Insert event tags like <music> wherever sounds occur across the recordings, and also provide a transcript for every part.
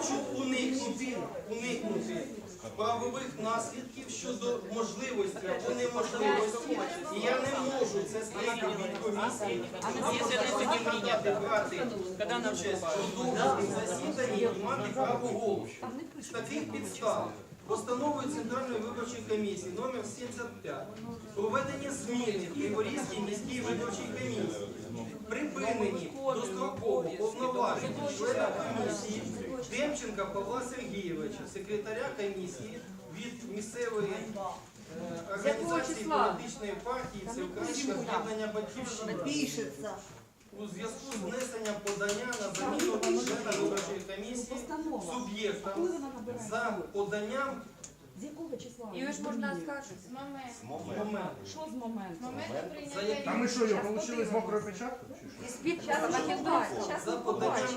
хочуть уникнути, уникнути правових наслідків щодо можливості або неможливості. І я не можу це сказати від комісії. Якщо не будемо прийняти, брати участь у довгому засіданні і мати право голосу. З таких підстав постановою Центральної виборчої комісії номер 75 проведення зміни в Криворізькій міській виборчій комісії, припинені достроково повноважень члена комісії Демченка Павла Сергійовича, секретаря комісії від місцевої е, організації політичної партії Всеукраїнське об'єднання Батьківщина Пишется. у зв'язку з внесенням подання на заміну члена виборчої комісії суб'єкта за поданням З якого числа? Його ж можна скажете. моменту. Що з моменту? За яким- А ми що, його отримали з мокрою печаткою? чи що? Зараз накидають. За поданням,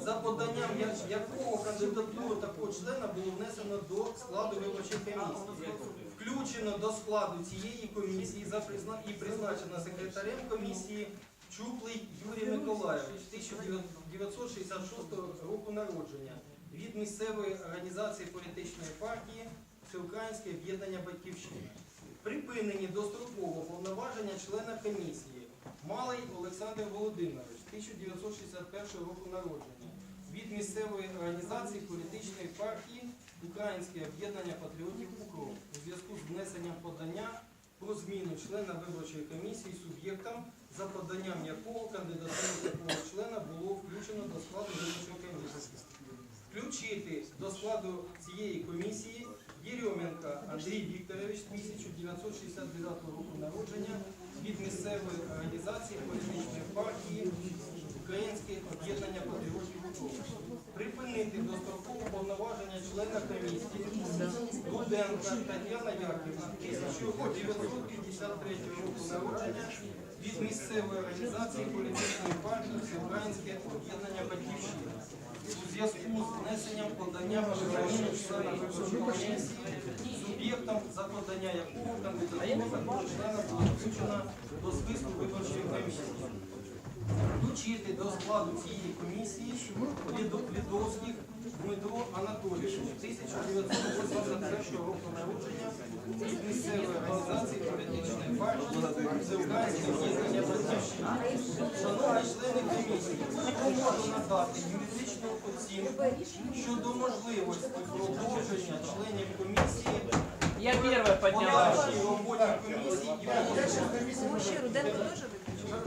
за поданням я- якого кандидатуру такого члена було внесено до складу виборчої комісії. Включено до складу цієї комісії за призна- і призначено секретарем комісії Чуплий Юрій Миколайович 1966 року народження від місцевої організації політичної партії Всеукраїнське об'єднання Батьківщини. Припинені достроково повноваження члена комісії Малий Олександр Володимирович 1961 року народження від місцевої організації політичної партії Українське об'єднання патріотів УКРО у зв'язку з внесенням подання про зміну члена виборчої комісії суб'єктам, за поданням якого кандидатуру такого члена було включено до складу виборчої комісії. Включити до складу цієї комісії Єрьоменка Андрій Вікторович 1969 року народження від місцевої організації політичної партії Українське об'єднання патріотів України. Припинити достроково повноваження члена комісії Руденка Тетяна Яківна 1953 року народження від місцевої організації політичної партії Всеукраїнське об'єднання Батьківщина у зв'язку з внесенням подання про члена виборчої комісії суб'єктом, за подання якого кандидатура такого члена була включена до списку виборчої комісії. Включити до складу цієї комісії Лідовських Дмитро Анатолійович 1981 року народження від місцевої організації політичної партії Всеукраїнське об'єднання Батьківщина. Шановні члени комісії, можу надати юридичну оцінку щодо можливості продовження членів комісії Я первая по подняла. нашій роботі комісії і Ще Руденко теж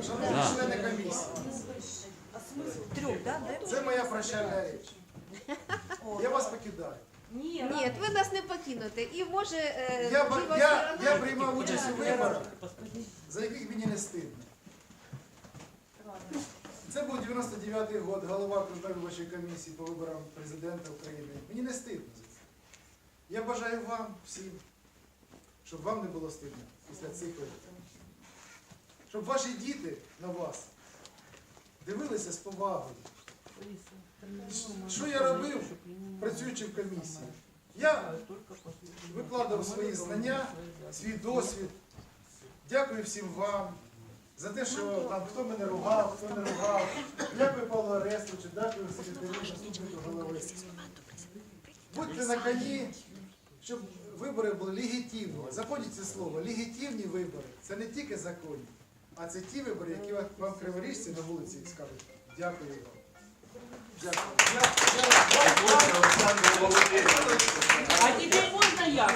Шановні члени комісії, трьох, да? Де? це моя прощальна річ. <laughs> Я вас покидаю. Ні, Ні, ви нас не покинете. І може е, Я, я, сторона- я приймав участь у виборах, за яких мені не стидно. Це був 99-й год, голова виборчої комісії по виборам президента України. Мені не стидно за це. Я бажаю вам всім, щоб вам не було стидно після цих виборів. Щоб ваші діти на вас дивилися з повагою. Що я робив, працюючи в комісії? Я викладав свої знання, свій досвід. Дякую всім вам за те, що там хто мене ругав, хто не ругав. Дякую Павлу Арестовичу, дякую секретарю заступнику голови. Будьте на коні, щоб вибори були легітимні. Запам'ятайте це слово, легітимні вибори. Це не тільки законні, а це ті вибори, які вам криворіжці на вулиці скажуть. Дякую вам. А теперь можно я?